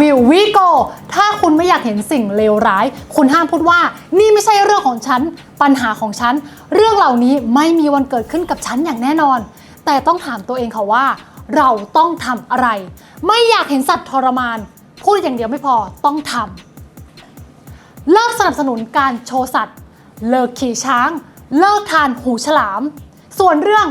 วิววิโกถ้าคุณไม่อยากเห็นสิ่งเลวร้าย คุณห้ามพูดว่า นี่ไม่ใช่เรื่องของฉัน ปัญหาของฉัน เรื่องเหล่านี้ไม่มีวันเกิดขึ้นกับฉันอย่างแน่นอน แต่ต้องถามตัวเองค่ะว่า เราต้องทำอะไร ไม่อยากเห็นสัตว์ทรมาน พูดอย่างเดียวไม่พอต้องทำเลิกสนับสนุนการโชว์สัตว์ เลิกขี่ช้าง เลิกทานหูฉลาม ส่วนเรื่อง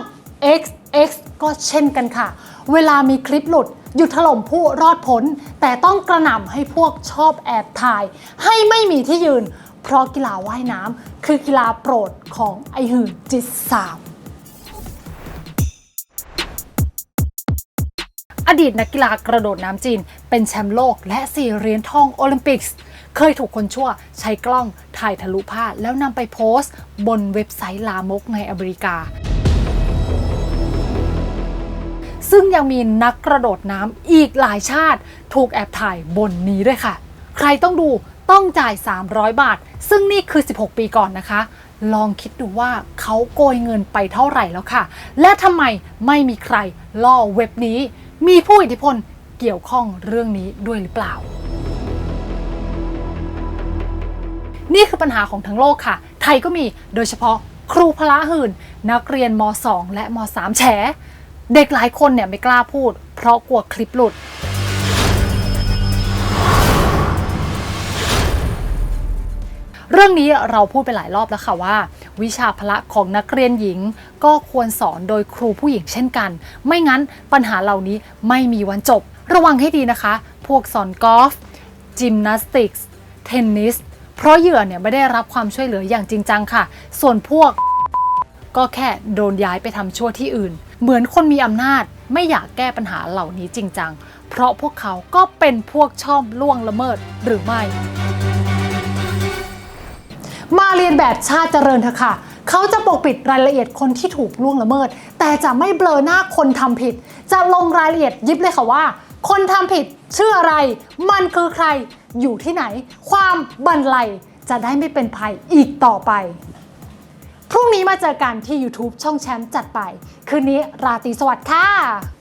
XX ก็เช่นกันค่ะ เวลามีคลิปหลุด หยุดถล่มผู้รอดพ้น แต่ต้องกระหน่ำให้พวกชอบแอบถ่าย ให้ไม่มีที่ยืน เพราะกีฬาว่ายน้ำคือกีฬาโปรดของไอหื่นจิตสามอดีตนักกีฬากระโดดน้ำจีน เป็นแชมป์โลกและ4เหรียญทองโอลิมปิกส์เคยถูกคนชั่วใช้กล้องถ่ายทะลุผ้าแล้วนำไปโพสต์ บนเว็บไซต์ลามกในอเมริกา ซึ่งยังมีนักกระโดดน้ำอีกหลายชาติถูกแอบถ่ายบนนี้ด้วยค่ะ ใครต้องดูต้องจ่าย 300 บาท ซึ่งนี่คือ 16 ปีก่อนนะคะ ลองคิดดูว่าเขาโกยเงินไปเท่าไหร่แล้วค่ะ และทำไมไม่มีใครล่อเว็บนี้ มีผู้อิทธิพลเกี่ยวข้องเรื่องนี้ด้วยหรือเปล่า นี่คือปัญหาของทั้งโลกค่ะ ไทยก็มีโดยเฉพาะครูพละหื่น นักเรียนม 2 และม 3 แฉ เด็กหลายคนเนี่ยไม่กล้าพูด เพราะกลัวคลิปหลุด เรื่องนี้เราพูดไปหลายรอบแล้วค่ะว่า วิชาพละของนักเรียนหญิง ก็ควรสอนโดยครูผู้หญิงเช่นกัน ไม่งั้นปัญหาเหล่านี้ไม่มีวันจบ ระวังให้ดีนะคะ พวกสอนกอล์ฟจิมนาสติกส์เทนนิสเพราะเหยื่อเนี่ยไม่ได้รับความช่วยเหลืออย่างจริงจังค่ะ ส่วนพวกก็แค่โดนย้ายไปทำชั่วที่อื่น เหมือนคนมีอำนาจไม่อยากแก้ปัญหาเหล่านี้จริงจัง เพราะพวกเขาก็เป็นพวกชอบล่วงละเมิดหรือไม่ มาเรียนแบบชาติเจริญเถอะค่ะเขาจะปกปิดรายละเอียดคนที่ถูกล่วงละเมิด แต่จะไม่เบลอหน้าคนทำผิด จะลงรายละเอียดยิบเลยค่ะว่า คนทำผิดชื่ออะไร มันคือใคร อยู่ที่ไหน ความบันไลจะได้ไม่เป็นภัยอีกต่อไป พรุ่งนี้มาเจอกันที่ YouTube ช่องแชมป์จัดไป คืนนี้ราตรีสวัสดิ์ค่ะ